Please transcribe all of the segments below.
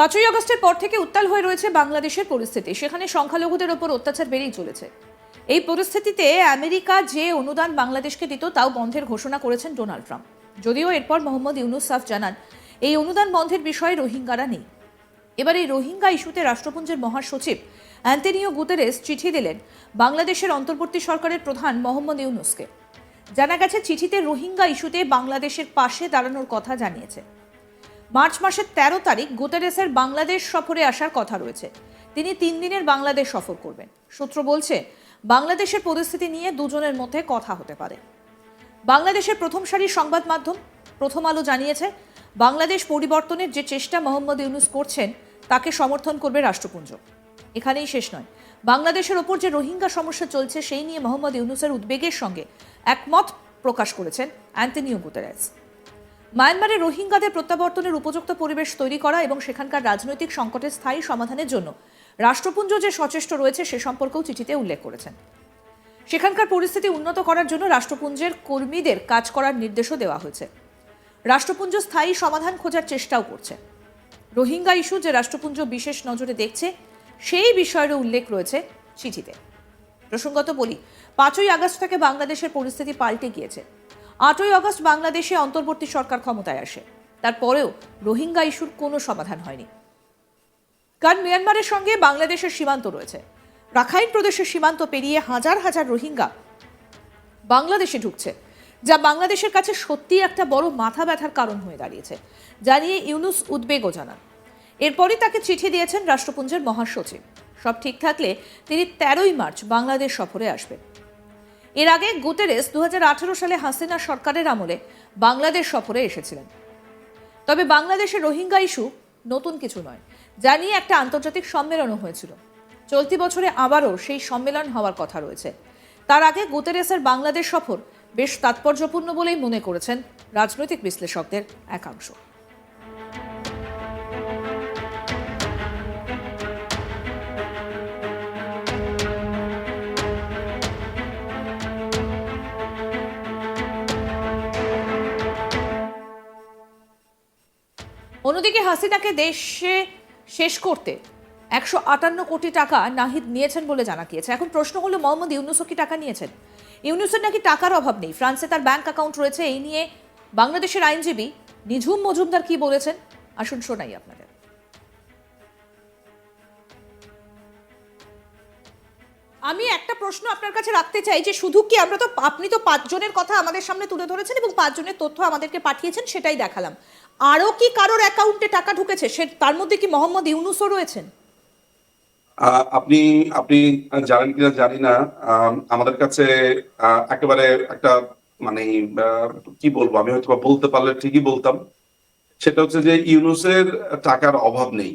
পাঁচই আগস্টের পর থেকে উত্তাল হয়ে রয়েছে বাংলাদেশের পরিস্থিতি। সেখানে সংখ্যালঘুদের ওপর অত্যাচার বেড়েই চলেছে। এই পরিস্থিতিতে আমেরিকা যে অনুদান বাংলাদেশকে দিত, তাও বন্ধের ঘোষণা করেছেন ডোনাল্ড ট্রাম্প। যদিও এরপর মোহাম্মদ ইউনুস সাফ জানান, এই অনুদান বন্ধের বিষয়ে রোহিঙ্গারা নেই। এবার এই রোহিঙ্গা ইস্যুতে রাষ্ট্রপুঞ্জের মহাসচিব অ্যান্টনিও গুতেরেস চিঠি দিলেন বাংলাদেশের অন্তর্বর্তী সরকারের প্রধান মোহাম্মদ ইউনুসকে। জানা গেছে, চিঠিতে রোহিঙ্গা ইস্যুতে বাংলাদেশের পাশে দাঁড়ানোর কথা জানিয়েছে। মার্চ মাসের তেরো তারিখ গুতেরেসের বাংলাদেশ সফরে আসার কথা রয়েছে। তিনি তিন দিনের বাংলাদেশ সফর করবেন। সূত্র বলছে, বাংলাদেশের পরিস্থিতি নিয়ে দুজনের মধ্যে কথা হতে পারে। বাংলাদেশের প্রথম সারির সংবাদ মাধ্যম প্রথম আলো জানিয়েছে, বাংলাদেশ পরিবর্তনের যে চেষ্টা মোহাম্মদ ইউনুস করছেন, তাকে সমর্থন করবে রাষ্ট্রপুঞ্জ। এখানেই শেষ নয়। বাংলাদেশের ওপর যে রোহিঙ্গা সমস্যা চলছে, সেই নিয়ে মোহাম্মদ ইউনুসের উদ্বেগের সঙ্গে একমত প্রকাশ করেছেন অ্যান্টনিও গুতেরেস। মায়ানমারে রোহিঙ্গাদের প্রত্যাবর্তনের উপযুক্ত পরিবেশ তৈরি করা এবং সেখানকার রাজনৈতিক সংকটের স্থায়ী সমাধানের জন্য রাষ্ট্রপুঞ্জ যে সচেষ্ট রয়েছে সে সম্পর্কেও চিঠিতে উল্লেখ করেছেন। সেখানকার পরিস্থিতি উন্নত করার জন্য রাষ্ট্রপুঞ্জের কর্মীদের কাজ করার নির্দেশও দেওয়া হয়েছে। রাষ্ট্রপুঞ্জ স্থায়ী সমাধান খোঁজার চেষ্টাও করছে। রোহিঙ্গা ইস্যু যে রাষ্ট্রপুঞ্জ বিশেষ নজরে দেখছে, সেই বিষয়েরও উল্লেখ রয়েছে চিঠিতে। প্রসঙ্গত বলি, পাঁচই আগস্ট থেকে বাংলাদেশের পরিস্থিতি পাল্টে গিয়েছে। আটই আগস্ট বাংলাদেশে অন্তর্বর্তী সরকার ক্ষমতায় আসে। তারপরেও রোহিঙ্গা ইস্যুর কোনো সমাধান হয়নি। কারণ মিয়ানমারের সঙ্গে বাংলাদেশের সীমান্ত রয়েছে। রাখাইন প্রদেশের সীমান্ত পেরিয়ে হাজার হাজার রোহিঙ্গা বাংলাদেশে ঢুকছে, যা বাংলাদেশের কাছে সত্যি একটা বড় মাথা ব্যথার কারণ হয়ে দাঁড়িয়েছে, জানিয়ে ইউনুস উদ্বেগও জানান। এরপরই তাকে চিঠি দিয়েছেন রাষ্ট্রপুঞ্জের মহাসচিব। সব ঠিক থাকলে তিনি তেরোই মার্চ বাংলাদেশ সফরে আসবেন। এর আগে গুতেরেস দু হাজার আঠারো সালে হাসিনা সরকারের আমলে বাংলাদেশ সফরে এসেছিলেন। তবে বাংলাদেশের রোহিঙ্গা ইস্যু নতুন কিছু নয়, যা নিয়ে একটা আন্তর্জাতিক সম্মেলনও হয়েছিল। চলতি বছরে আবারও সেই সম্মেলন হওয়ার কথা রয়েছে। তার আগে গুতেরেসের বাংলাদেশ সফর বেশ তাৎপর্যপূর্ণ বলেই মনে করেছেন রাজনৈতিক বিশ্লেষকদের একাংশ। অন্যদিকে হাসিনাকে দেশে শেষ করতে একশো আটান্ন কোটি টাকা নাহিদ নিয়েছেন বলে জানা গিয়েছে। এখন প্রশ্ন হলো, মোহাম্মদ ইউনুসও কি টাকা নিয়েছেন? ইউনুসের নাকি টাকার অভাব নেই। ফ্রান্সে তার ব্যাংক অ্যাকাউন্ট রয়েছে, এই নিয়ে বাংলাদেশের আইনজীবী নিঝুম মজুমদার কি বলেছেন? আসুন শোনাই আপনাদের। আমি একটা প্রশ্ন আপনার কাছে রাখতে চাই যে, শুধু কি আমরা তো, আপনি তো পাঁচজনের কথা আমাদের সামনে তুলে ধরেছেন এবং পাঁচজনের তথ্য আমাদেরকে পাঠিয়েছেন সেটাই দেখালাম। আরও কি কারোর অ্যাকাউন্টে টাকা ঢুকেছে? সে তার মধ্যে কি মোহাম্মদ ইউনুসও রয়েছেন? আপনি আপনি জানেন কিনা জানি না। আমাদের কাছে একেবারে একটা মানে কি বলব? আমি হয়তো বলতে পারলে ঠিকই বলতাম। সেটা হচ্ছে যে ইউনুসের টাকার অভাব নেই।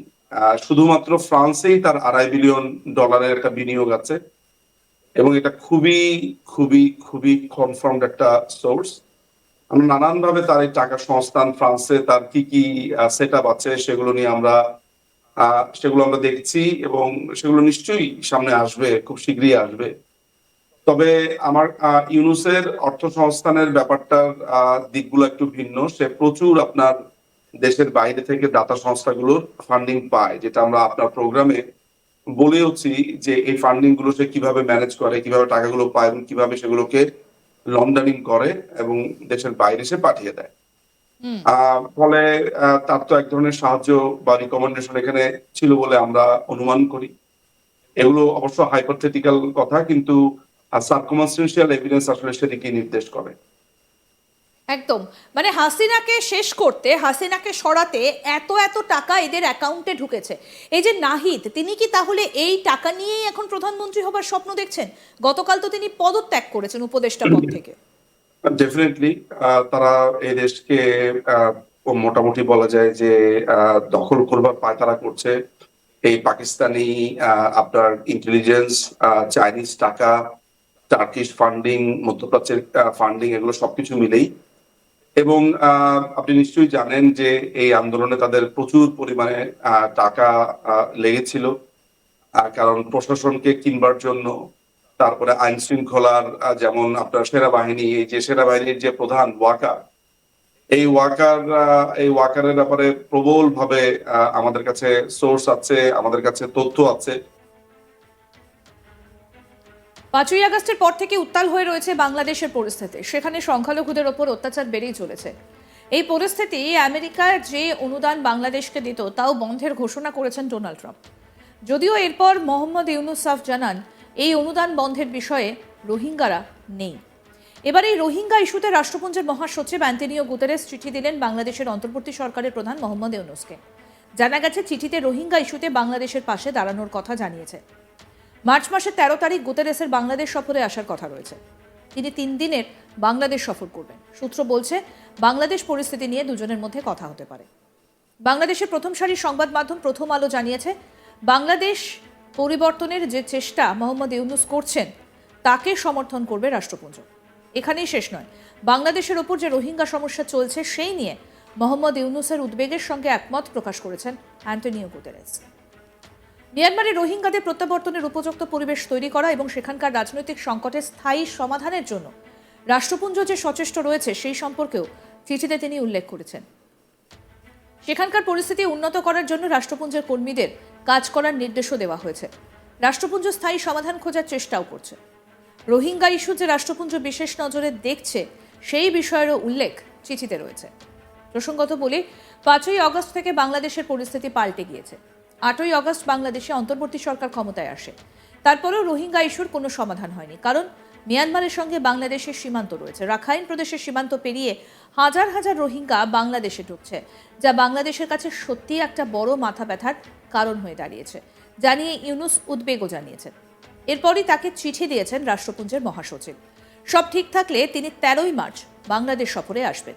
শুধুমাত্র ফ্রান্সেই তার আড়াই বিলিয়ন ডলারের একটা বিনিয়োগ আছে। এবং এটা খুবই খুবই খুবই কনফার্মড একটা সোর্স আমরা নানান ভাবে তার এই টাকা সংস্থান ফ্রান্সে তার কি কি সেট আপ আছে সেগুলো নিয়ে আমরা সেগুলো আমরা দেখছি এবং সেগুলো নিশ্চয়ই সামনে আসবে, খুব শীঘ্রই আসবে। তবে আমার ইউনুসের অর্থ সংস্থানের ব্যাপারটার দিকগুলো একটু ভিন্ন। সে প্রচুর আপনার দেশের বাইরে থেকে দাতা সংস্থাগুলোর ফান্ডিং পায়, যেটা আমরা আপনার প্রোগ্রামে বলেওছি যে এই ফান্ডিংগুলো সে কীভাবে ম্যানেজ করে, কীভাবে টাকাগুলো পায় এবং কীভাবে সেগুলোকে লন্ডারিং করে এবং দেশের বাইরে সে পাঠিয়ে দেয়। ফলে তার তো এক ধরনের সাহায্য বা রিকমেন্ডেশন এখানে ছিল বলে আমরা অনুমান করি। এগুলো অবশ্য হাইপোথেটিক্যাল কথা কিন্তু সার্কমাস্টেন্সিয়াল এভিডেন্স আসলে সেদিকে নির্দেশ করে। একদম। মানে হাসিনাকে শেষ করতে, হাসিনাকে সরাতে এত এত টাকা এদের অ্যাকাউন্টে ঢুকেছে। এই যে নাহিদ, তিনি কি তাহলে এই টাকা নিয়েই এখন প্রধানমন্ত্রী হবার স্বপ্ন দেখছেন? গতকাল তো তিনি পদত্যাগ করেছেন উপদেষ্টা পদ থেকে। ডেফিনেটলি তারা এই দেশকে মোটামুটি বলা যায় যে দখল করবার পায়তারা করছে। এই পাকিস্তানি আপনার ইন্টেলিজেন্স চাইনিজ টাকা টার্কিশ ফান্ডিং মধ্যপ্রাচ্যের ফান্ডিং এগুলো সবকিছু মিলেই এবং আপনি নিশ্চয়ই জানেন যে এই আন্দোলনে তাদের প্রচুর পরিমাণে টাকা লেগেছিল। কারণ প্রশাসনকে কিনবার জন্য, তারপরে আইন শৃঙ্খলার যেমন আপনার সেনাবাহিনী, এই যে সেনাবাহিনীর যে প্রধান ওয়াকার এই ওয়াকার এই ওয়াকারের ব্যাপারে প্রবল ভাবে আমাদের কাছে সোর্স আছে, আমাদের কাছে তথ্য আছে। পাঁচই আগস্টের পর থেকে উত্তাল হয়ে রয়েছে বাংলাদেশের পরিস্থিতি। সেখানে সংখ্যালঘুদের ওপর অত্যাচার বেড়েই চলেছে। এই পরিস্থিতি আমেরিকা যে অনুদান বাংলাদেশকে দিত, তাও বন্ধের ঘোষণা করেছেন ডোনাল্ড ট্রাম্প। যদিও এরপর মোহাম্মদ ইউনুসাফ জানান, এই অনুদান বন্ধের বিষয়ে রোহিঙ্গারা নেই। এবার এই রোহিঙ্গা ইস্যুতে রাষ্ট্রপুঞ্জের মহাসচিব অ্যান্টনিও গুতেরেস চিঠি দিলেন বাংলাদেশের অন্তর্বর্তী সরকারের প্রধান মোহাম্মদ ইউনুসকে। জানা গেছে, চিঠিতে রোহিঙ্গা ইস্যুতে বাংলাদেশের পাশে দাঁড়ানোর কথা জানিয়েছে। মার্চ মাসের তেরো তারিখ গুতেরেসের বাংলাদেশ সফরে আসার কথা রয়েছে। তিনি তিন দিনের বাংলাদেশ সফর করবেন। সূত্র বলছে, বাংলাদেশ পরিস্থিতি নিয়ে দুজনের মধ্যে কথা হতে পারে। বাংলাদেশের প্রথম সারির সংবাদ মাধ্যম প্রথম আলো জানিয়েছে, বাংলাদেশ পরিবর্তনের যে চেষ্টা মোহাম্মদ ইউনুস করছেন, তাকে সমর্থন করবে রাষ্ট্রপুঞ্জ। এখানেই শেষ নয়, বাংলাদেশের ওপর যে রোহিঙ্গা সমস্যা চলছে, সেই নিয়ে মোহাম্মদ ইউনুসের উদ্বেগের সঙ্গে একমত প্রকাশ করেছেন অ্যান্টনিও গুতেরেস। মিয়ানমারে রোহিঙ্গাদের প্রত্যাবর্তনের উপযুক্ত পরিবেশ তৈরি করা এবং সেখানকার রাজনৈতিক সংকটের স্থায়ী সমাধানের জন্য রাষ্ট্রপুঞ্জ যে সচেষ্ট রয়েছে সেই সম্পর্কেও চিঠিতে তিনি উল্লেখ করেছেন। সেখানকার পরিস্থিতি উন্নত করার জন্য রাষ্ট্রপুঞ্জের কর্মীদের কাজ করার নির্দেশও দেওয়া হয়েছে। রাষ্ট্রপুঞ্জ স্থায়ী সমাধান খোঁজার চেষ্টাও করছে। রোহিঙ্গা ইস্যু যে রাষ্ট্রপুঞ্জ বিশেষ নজরে দেখছে, সেই বিষয়েরও উল্লেখ চিঠিতে রয়েছে। প্রসঙ্গত বলি, পাঁচই অগস্ট থেকে বাংলাদেশের পরিস্থিতি পাল্টে গিয়েছে। আটই অগস্ট বাংলাদেশে অন্তর্বর্তী সরকার ক্ষমতায় আসে। তারপরেও রোহিঙ্গা ইস্যুর কোনো সমাধান হয়নি। কারণ মিয়ানমারের সঙ্গে বাংলাদেশের সীমান্ত রয়েছে। রাখাইন প্রদেশের সীমান্ত পেরিয়ে হাজার হাজার রোহিঙ্গা বাংলাদেশে ঢুকছে, যা বাংলাদেশের কাছে সত্যিই একটা বড় মাথা ব্যথার কারণ হয়ে দাঁড়িয়েছে, জানিয়ে ইউনুস উদ্বেগও জানিয়েছেন। এরপরই তাকে চিঠি দিয়েছেন রাষ্ট্রপুঞ্জের মহাসচিব। সব ঠিক থাকলে তিনি তেরোই মার্চ বাংলাদেশ সফরে আসবেন।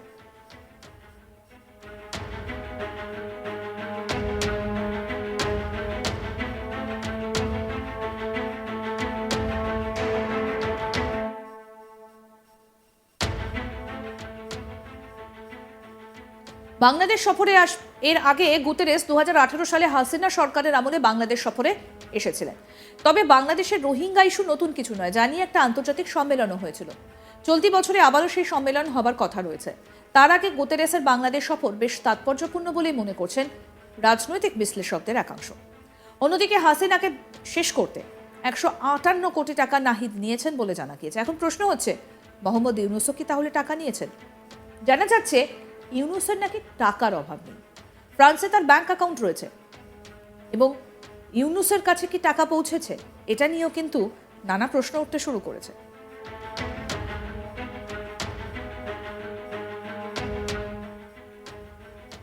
বাংলাদেশ সফরে আস এর আগে গুতেরেস দু হাজার আঠারো সালে হাসিনা সরকারের আমলে বাংলাদেশ সফরে এসেছিলেন। তবে বাংলাদেশের রোহিঙ্গা ইস্যু নতুন কিছু নয় জানিয়ে একটা আন্তর্জাতিক সম্মেলনও হয়েছিল। চলতি বছরে আবারও সেই সম্মেলন হবার কথা রয়েছে। তার আগে গুতেরেসের বাংলাদেশ সফর বেশ তাৎপর্যপূর্ণ বলেই মনে করছেন রাজনৈতিক বিশ্লেষকদের একাংশ। অন্যদিকে হাসিনাকে শেষ করতে একশো আটান্ন কোটি টাকা নাহিদ নিয়েছেন বলে জানা গিয়েছে। এখন প্রশ্ন হচ্ছে, মোহাম্মদ ইউনুসও কি তাহলে টাকা নিয়েছেন? জানা যাচ্ছে ইউনুসের নাকি টাকার অভাব নেই। ফ্রান্সে তার ব্যাংক অ্যাকাউন্ট রয়েছে। এবং ইউনুসের কাছে কি টাকা পৌঁছেছে, এটা নিয়েও কিন্তু নানা প্রশ্ন উঠতে শুরু করেছে।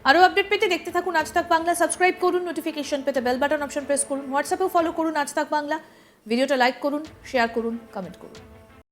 আরও আপডেট পেতে দেখতে থাকুন আজ তাক বাংলা। সাবস্ক্রাইব করুন নোটিফিকেশন পেতে বেল বাটন অপশন প্রেস করুন। হোয়াটসঅ্যাপেও ফলো করুন আজ তাক বাংলা। ভিডিওটা লাইক করুন শেয়ার করুন কমেন্ট করুন।